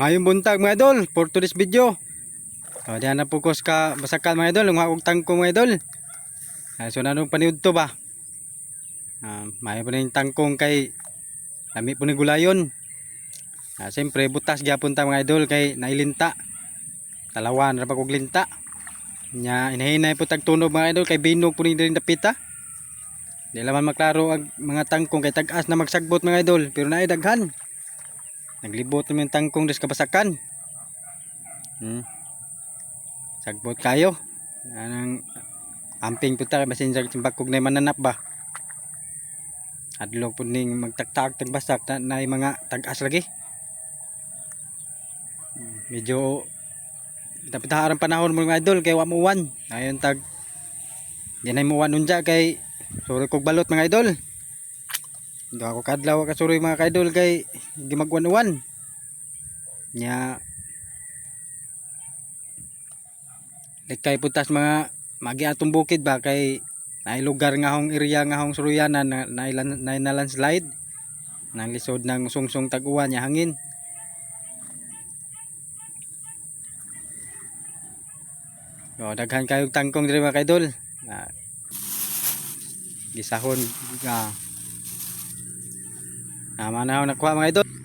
Mayong buntag mga idol for today's video. So, diyan na focus ka basakan mga idol, mga og tangkong mga idol. Ah, so nanong paniud to ba? Ah, mayo pa ning tangkong kay lami po ni gulayon. Ah, siyempre butas gyapon ta mga idol kay nailinta. Talawan ra pag linta. Nya inahinay po tagtunog mga idol kay binog po ni diri napita. Di laman maklaro ang mga tangkong kay tag-as na magsagbot mga idol pero naay daghan. Naglibot naman yung tangkong des kabasakan. Hmm. Sagbot kayo. Anang amping puta basin sa timbakog na mananap ba. Adlok po ning magtaktak tagbasak na, na mga tag-as lagi. Hmm, Medyo Tapitaharang panahon mga idol kay wa mo uwan. Ayon tag Di na mo uwan unja kay suri kog balot mga idol. Hindi ako kadlaw ka suri mga kaidol kay gimagwan-uwan. Nya Likay putas mga magi atong bukid ba kay naay lugar nga hong area nga hong suruyanan na na, na landslide nang lisod ng sungsong taguan nya hangin. O, daghan kayong tangkong diri mga kaidol. Gisahon nga Ah, manahon nakuha mga idol.